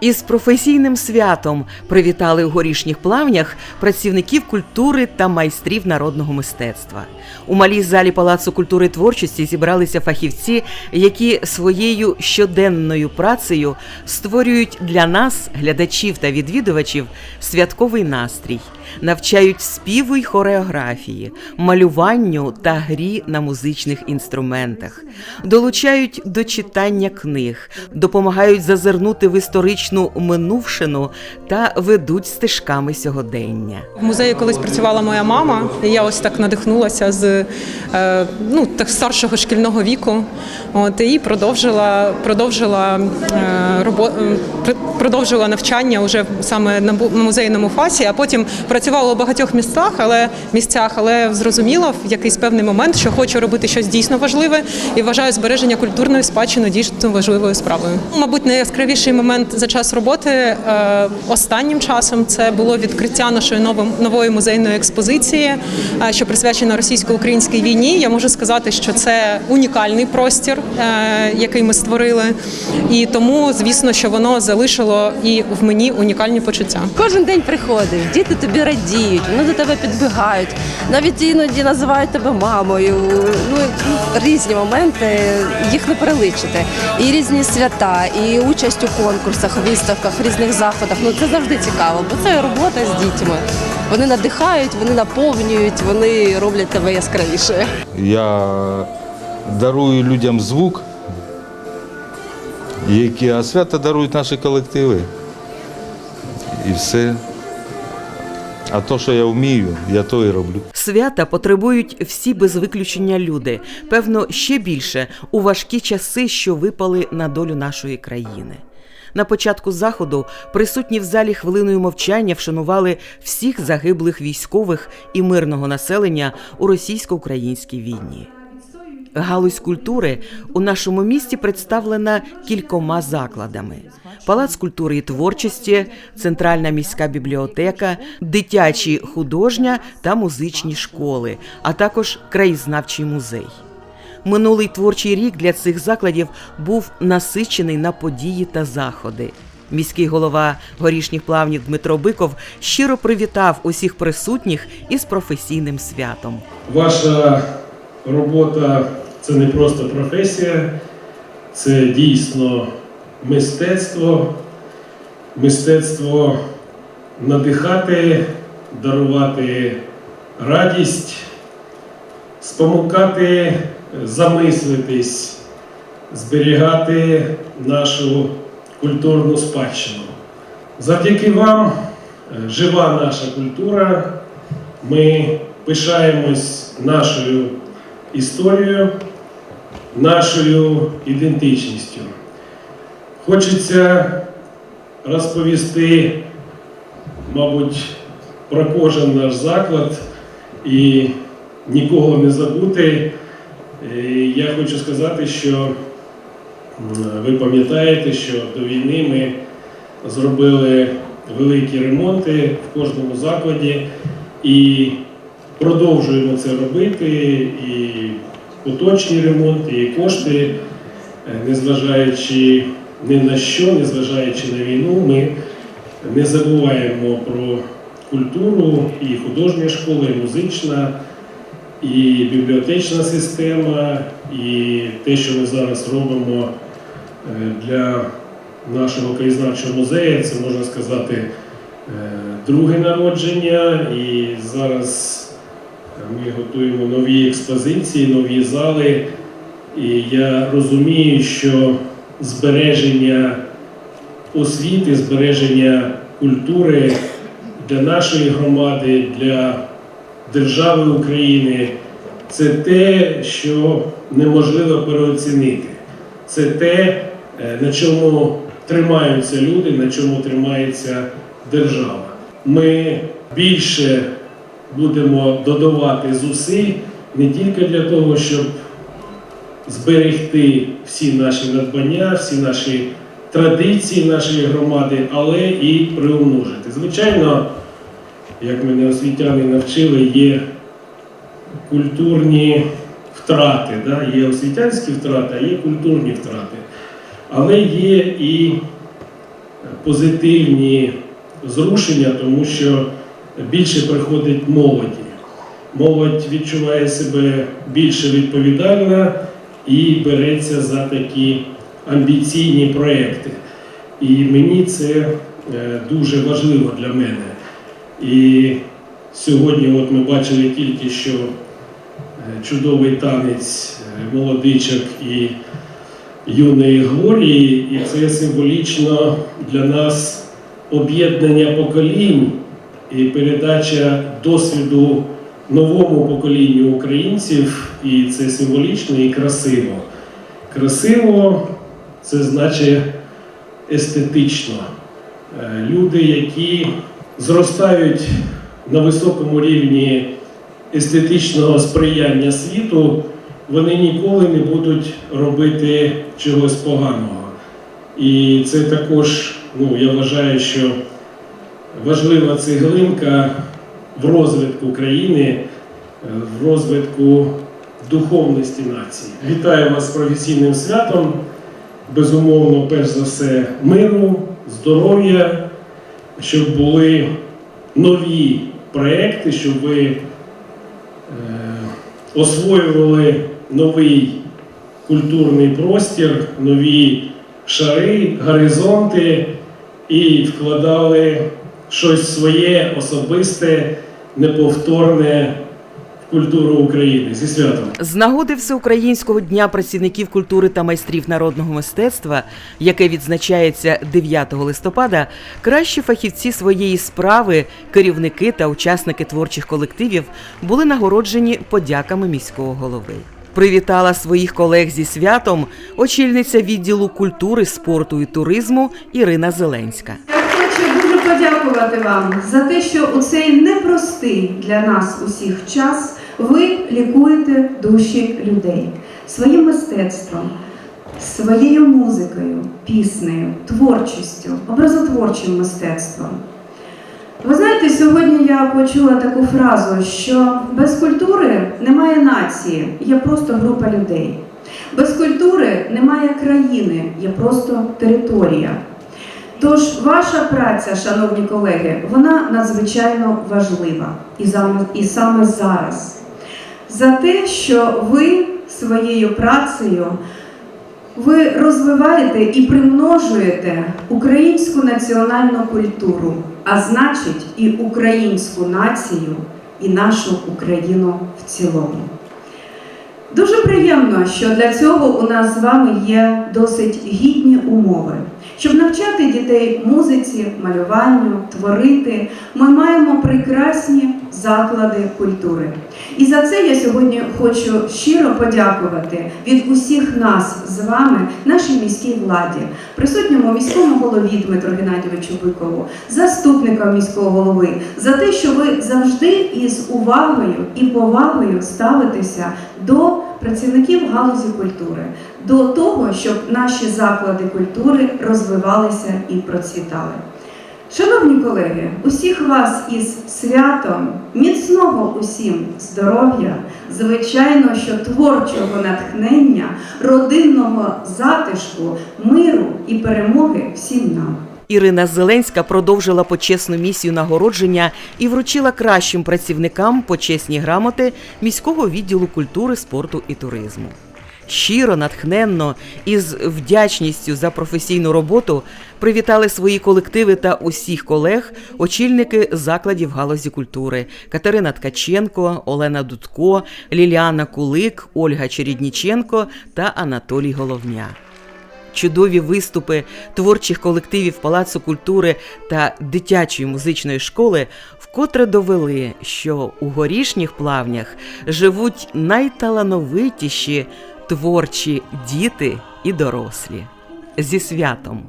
Із професійним святом привітали у горішніх плавнях працівників культури та майстрів народного мистецтва. У малій залі Палацу культури і творчості зібралися фахівці, які своєю щоденною працею створюють для нас, глядачів та відвідувачів, святковий настрій, навчають співу й хореографії, малюванню та грі на музичних інструментах, долучають до читання книг, допомагають зазирнути в історичну минувшину та ведуть стежками сьогодення. В музеї колись працювала моя мама, і я ось так надихнулася з е, ну, так старшого шкільного віку. От, і продовжила, продовжила, е, робо, е, продовжила навчання вже саме на музейному фасі, а потім працювала у багатьох містах, але місцях, але зрозуміла в якийсь певний момент, що хочу робити щось дійсно важливе і вважаю збереження культурної спадщини дійсно важливою справою. Мабуть, найяскравіший момент за час роботи е, останнім часом це було відкриття нашої нової, музейної експозиції, е, що присвячена російсько-українській війні. Я можу сказати, що це унікальний простір, е, який ми створили, і тому, звісно, що воно залишило і в мені унікальні почуття. Кожен день приходиш, діти тобі радіють, вони до тебе підбігають, навіть іноді називають тебе мамою. Ну різні моменти, їх не переличити. І різні свята, і участь у конкурсах, виставках, різних заходах. Ну це завжди цікаво, бо це робота з дітьми. Вони надихають, вони наповнюють, вони роблять тебе яскравіше. Я дарую людям звук, які, а свято дарують наші колективи. І все. А то, що я вмію, я то і роблю. Свята потребують всі без виключення люди, певно, ще більше у важкі часи, що випали на долю нашої країни. На початку заходу присутні в залі хвилиною мовчання вшанували всіх загиблих військових і мирного населення у російсько-українській війні. Галузь культури у нашому місті представлена кількома закладами: Палац культури і творчості, Центральна міська бібліотека, дитячі художня та музичні школи, а також краєзнавчий музей. Минулий творчий рік для цих закладів був насичений на події та заходи. Міський голова горішніх плавнів Дмитро Биков щиро привітав усіх присутніх із професійним святом. Ваша робота це не просто професія, це дійсно мистецтво, мистецтво надихати, дарувати радість, спомукати, замислитись, зберігати нашу культурну спадщину. Завдяки вам е, жива наша культура. Ми пишаємось нашою історією, нашою ідентичністю. Хочеться розповісти, мабуть, про кожен наш заклад і нікого не забути. Е, Я хочу сказати, що ви пам'ятаєте, що до війни ми зробили великі ремонти в кожному закладі і продовжуємо це робити. І поточні ремонти, і кошти, е, незважаючи ні на що, незважаючи на війну, ми не забуваємо про культуру і художня школа, і музична, і бібліотечна система, і те, що ми зараз робимо е, для нашого краєзнавчого музею, це можна сказати е, друге народження. І зараз ми готуємо нові експозиції, нові зали. І я розумію, що збереження освіти, збереження культури для нашої громади, для держави України це те, що неможливо переоцінити. Це те, е, на чому тримаються люди, на чому тримається держава. Ми більше будемо додавати зусиль не тільки для того, щоб зберегти всі наші надбання, всі наші традиції нашої громади, але і приумножити. Звичайно, як мене освітяни навчили, є культурні втрати, да? є освітянські втрати, а є культурні втрати. Але є і позитивні зрушення, тому що більше приходить молоді. Молодь відчуває себе більше відповідально і береться за такі амбіційні проекти. І мені це е, дуже важливо для мене. І сьогодні, от ми бачили тільки що е, чудовий танець е, молодичок і юної Глорії, і це символічно для нас об'єднання поколінь і передача досвіду новому поколінню українців, і це символічно і красиво. Красиво це значить естетично. Е, Люди, які зростають на високому рівні естетичного сприяння світу, вони ніколи не будуть робити чогось поганого. І це також, ну, я вважаю, що важлива цеглинка в розвитку країни, е, в розвитку духовності нації. Вітаю вас з професійним святом. Безумовно, перш за все, миру, здоров'я, щоб були нові проекти, щоб ви е, освоювали новий культурний простір, нові шари, горизонти і вкладали щось своє особисте, неповторне культуру України зі святом. З нагоди Всеукраїнського дня працівників культури та майстрів народного мистецтва, яке відзначається 9 листопада, кращі фахівці своєї справи, керівники та учасники творчих колективів були нагороджені подяками міського голови. Привітала своїх колег зі святом очільниця відділу культури, спорту і туризму Ірина Зеленська. Я хочу дуже подякувати вам за те, що у цей непростий для нас усіх час ви лікуєте душі людей своїм мистецтвом, своєю музикою, піснею, творчістю, образотворчим мистецтвом. Ви знаєте, сьогодні я почула таку фразу, що без культури немає нації, є просто група людей. Без культури немає країни, є просто територія. Тож ваша праця, шановні колеги, вона надзвичайно важлива і саме, зараз. За те, що ви своєю працею ви розвиваєте і примножуєте українську національну культуру, а значить і українську націю, і нашу Україну в цілому. Дуже приємно, що для цього у нас з вами є досить гідні умови. Щоб навчати дітей музиці, малюванню, творити, ми маємо прекрасні заклади культури. І за це я сьогодні хочу щиро подякувати від усіх нас з вами, нашій міській владі, присутньому міському голові Дмитру Геннадійовичу Бикову, заступникам міського голови, за те, що ви завжди із увагою і повагою ставитеся до працівників галузі культури, до того, щоб наші заклади культури розвивалися і процвітали. Шановні колеги, усіх вас із святом, міцного усім здоров'я, звичайно, що творчого натхнення, родинного затишку, миру і перемоги всім нам. Ірина Зеленська продовжила почесну місію нагородження і вручила кращим працівникам почесні грамоти міського відділу культури, спорту і туризму. Щиро, натхненно і з вдячністю за професійну роботу привітали свої колективи та усіх колег очільники закладів галузі культури Катерина Ткаченко, Олена Дудко, Ліліана Кулик, Ольга Черідніченко та Анатолій Головня. Чудові виступи творчих колективів Палацу культури та дитячої музичної школи вкотре довели, що у горішніх плавнях живуть найталановитіші творчі діти і дорослі. Зі святом!